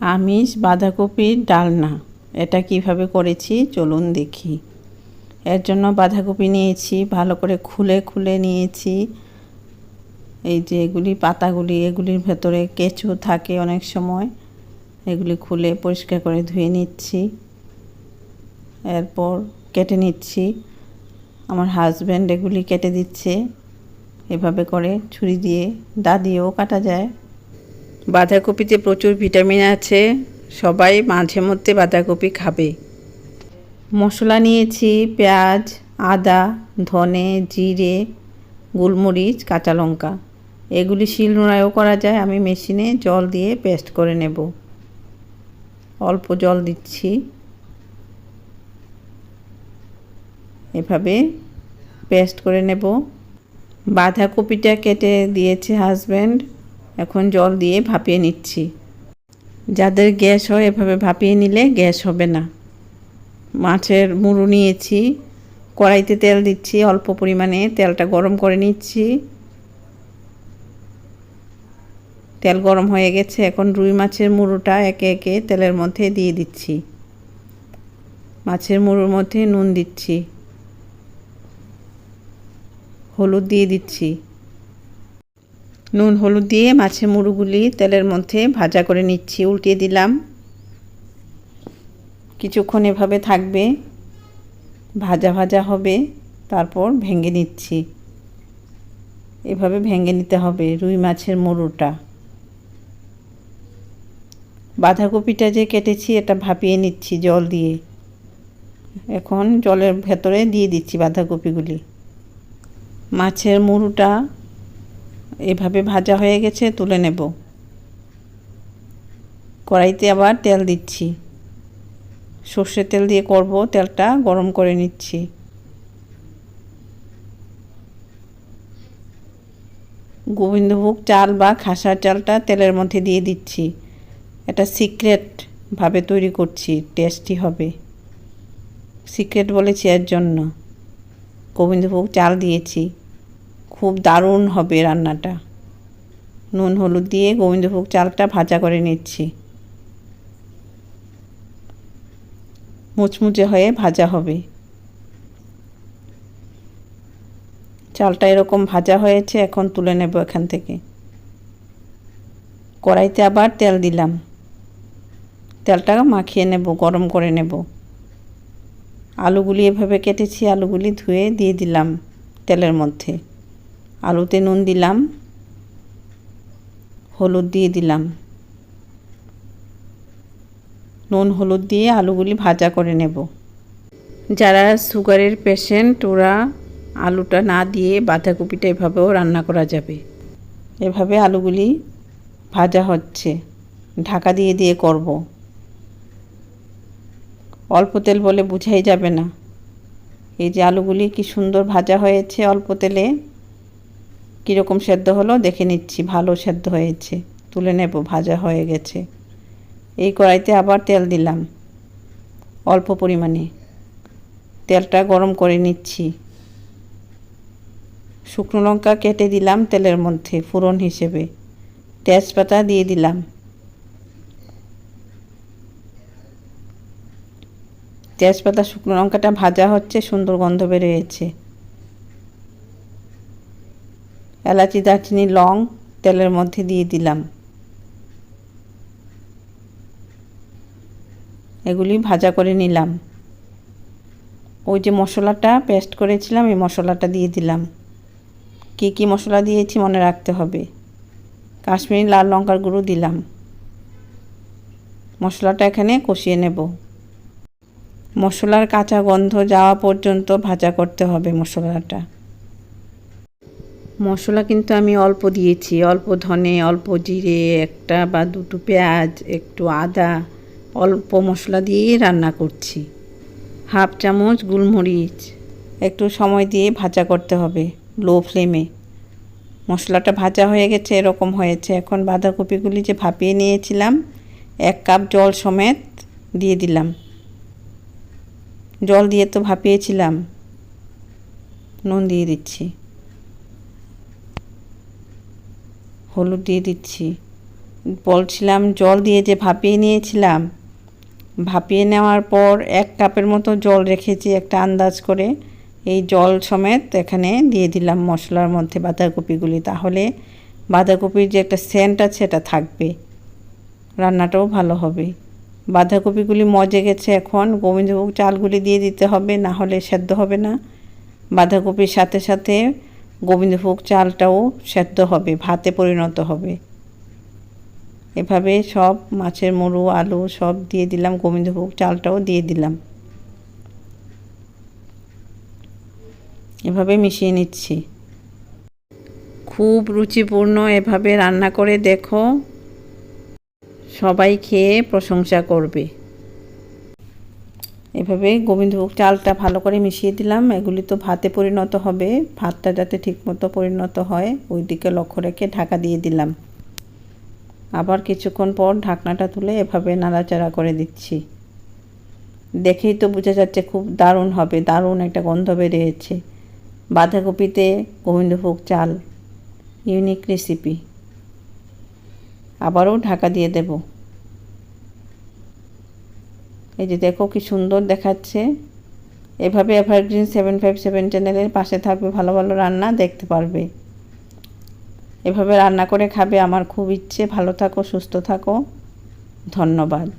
আমিষ বাঁধাকপির ডালনা। এটা কীভাবে করেছি? চলুন দেখি। এর জন্য বাঁধাকপি নিয়েছি, ভালো করে খুলে খুলে নিয়েছি। এই যে এগুলি, পাতাগুলি, এগুলির ভেতরে কেঁচো থাকে অনেক সময়। এগুলি খুলে পরিষ্কার করে ধুয়ে নিচ্ছি। এরপর কেটে নিচ্ছি। আমার হাজব্যান্ড এগুলি কেটে দিচ্ছে। এভাবে করে ছুরি দিয়ে, দা দিয়েও কাটা যায়। বাঁধাকপিতে প্রচুর ভিটামিন আছে, সবাই মাঝে মধ্যে বাঁধাকপি খাবে। মশলা নিয়েছি, পেঁয়াজ, আদা, ধনে, জিরে, গোলমরিচ, কাঁচা লঙ্কা। এগুলি শিলনোড়ায়ও করা যায়, আমি মেশিনে জল দিয়ে পেস্ট করে নেব। অল্প জল দিচ্ছি। এভাবে পেস্ট করে নেব। বাঁধাকপিটা কেটে দিয়েছে হাজব্যান্ড এখন জল দিয়ে ভাপিয়ে নিচ্ছি। যাদের গ্যাস হয় এভাবে ভাপিয়ে নিলে গ্যাস হবে না। মাছের মুড়ো নিয়েছি, কড়াইতে তেল দিচ্ছি, অল্প পরিমাণে তেলটা গরম করে নিচ্ছি। তেল গরম হয়ে গেছে, এখন রুই মাছের মুড়োটা একে একে তেলের মধ্যে দিয়ে দিচ্ছি। মাছের মুড়োর মধ্যে নুন দিচ্ছি। হলুদ দিয়ে দিচ্ছি। নুন হলুদ দিয়ে মাছের মুড়োগুলি তেলের মধ্যে ভাজা করে নিচ্ছি, উল্টিয়ে দিলাম। কিছুক্ষণ এভাবে থাকবে, ভাজা ভাজা হবে, তারপর ভেঙে নিচ্ছি। এভাবে ভেঙে নিতে হবে রুই মাছের মুড়োটা। বাঁধাকপিটা যে কেটেছি, এটা ভাপিয়ে নিচ্ছি জল দিয়ে। এখন জলের ভেতরে দিয়ে দিচ্ছি বাঁধাকপিগুলি। মাছের মুড়োটা এভাবে ভাজা হয়ে গেছে, তুলে নেব। কড়াইতে আবার তেল দিচ্ছি। সর্ষের তেল দিয়ে করব, তেলটা গরম করে নিচ্ছি। গোবিন্দভোগ চাল বা খাসার চালটা তেলের মধ্যে দিয়ে দিচ্ছি। এটা সিক্রেটভাবে তৈরি করছি, টেস্টি হবে। সিক্রেট বলেছি এর জন্য। গোবিন্দভোগ চাল দিয়েছি। খুব দারুণ হবে রান্নাটা। নুন, হলুদ দিয়ে গোবিন্দভোগ চালটা ভাজা করে নিচ্ছি। মুচমুচে হয়ে ভাজা হবে। চালটা এরকম ভাজা হয়েছে, এখন তুলে নেব এখান থেকে। কড়াইতে আবার তেল দিলাম। তেলটা মাখিয়ে নেব, গরম করে নেব। আলুগুলি এভাবে কেটেছি, আলুগুলি ধুয়ে দিয়ে দিলাম তেলের মধ্যে। আলুতে নুন দিলাম, হলুদ দিয়ে দিলাম। নুন, হলুদ দিয়ে আলুগুলি ভাজা করে নেব। যারা সুগারের পেশেন্ট, ওরা আলুটা না দিয়ে বাঁধাকপিটা এভাবেও রান্না করা যাবে। এভাবে আলুগুলি ভাজা হচ্ছে। ঢাকা দিয়ে দিয়ে করব। অল্প তেল বলে বুঝাই যাবে না। এই যে আলুগুলি কি সুন্দর ভাজা হয়েছে অল্প তেলে। কীরকম সেদ্ধ হলো দেখে নিচ্ছি, ভালো সেদ্ধ হয়েছে, তুলে নেব, ভাজা হয়ে গেছে। এই কড়াইতে আবার তেল দিলাম, অল্প পরিমাণে। তেলটা গরম করে নিচ্ছি। শুকনো লঙ্কা কেটে দিলাম তেলের মধ্যে, ফোড়ন হিসেবে। তেজপাতা দিয়ে দিলাম। তেজপাতা, শুকনো লঙ্কাটা ভাজা হচ্ছে, সুন্দর গন্ধ বেরিয়েছে এলাচি দারচিনি, লং তেলের মধ্যে দিয়ে দিলাম। এগুলি ভাজা করে নিলাম। ওই যে মশলাটা পেস্ট করেছিলাম, এই মশলাটা দিয়ে দিলাম। কি কি মশলা দিয়েছি মনে রাখতে হবে। কাশ্মীরি লাল লঙ্কার গুঁড়ো দিলাম। মশলাটা এখানে কষিয়ে নেব। মশলার কাঁচা গন্ধ যাওয়া পর্যন্ত ভাজা করতে হবে মশলাটা। মশলা কিন্তু আমি অল্প দিয়েছি, অল্প ধনে, অল্প জিরে, একটা বা দুটো পেঁয়াজ, একটু আদা, অল্প মশলা দিয়েই রান্না করছি। হাফ চামচ গোলমরিচ, একটু সময় দিয়ে ভাজা করতে হবে লো ফ্লেমে মশলাটা ভাজা হয়ে গেছে, এরকম হয়েছে। এখন বাঁধাকপিগুলি যে ভাপিয়ে নিয়েছিলাম, এক কাপ জল সমেত দিয়ে দিলাম। জল দিয়ে তো ভাপিয়েছিলাম, নুন দিয়ে দিচ্ছি। হলুদ দিয়ে দিচ্ছি। বলছিলাম, জল দিয়ে যে ভাপিয়ে নিয়েছিলাম, ভাপিয়ে নেওয়ার পর এক কাপের মতো জল রেখেছি একটা আন্দাজ করে। এই জল সমেত এখানে দিয়ে দিলাম মশলার মধ্যে বাঁধাকপিগুলি। তাহলে বাঁধাকপির যে একটা সেন্ট আছে এটা থাকবে। রান্নাটাও ভালো হবে। বাঁধাকপিগুলি মজে গেছে এখন। গোবিন্দভোগ চালগুলি দিয়ে দিতে হবে, না হলে সেদ্ধ হবে না। বাঁধাকপির সাথে সাথে গোবিন্দভোগ চালটাও সেদ্ধ হবে, ভাতে পরিণত হবে। এভাবে সব মাছের মরু আলু সব দিয়ে দিলাম, গোবিন্দভোগ চালটাও দিয়ে দিলাম। এভাবে মিশিয়ে নিচ্ছি। খুব রুচিপূর্ণ এভাবে রান্না করে দেখো। সবাই খেয়ে প্রশংসা করবে। এভাবে গোবিন্দভোগ চালটা ভালো করে মিশিয়ে দিলাম। এগুলি তো ভাতে পরিণত হবে। ভাতটা যাতে ঠিকমতো পরিণত হয় ওই দিকে লক্ষ্য রেখে ঢাকা দিয়ে দিলাম। আবার কিছুক্ষণ পর ঢাকনাটা তুলে এভাবে নাড়াচাড়া করে দিচ্ছি। দেখেই তো বোঝা যাচ্ছে খুব দারুণ হবে, দারুণ একটা গন্ধ বেরিয়েছে। বাঁধাকপিতে গোবিন্দভোগ চাল, ইউনিক রেসিপি। আবারও ঢাকা দিয়ে দেব। এই যে দেখো কি সুন্দর দেখাচ্ছে। এভাবে এভারগ্রিন সেভেন ফাইভ সেভেন চ্যানেলের পাশে থাকবে, ভালো ভালো রান্না দেখতে পারবে। এভাবে রান্না করে খাবে আমার খুব ইচ্ছে। ভালো থাকো, সুস্থ থাকো। ধন্যবাদ।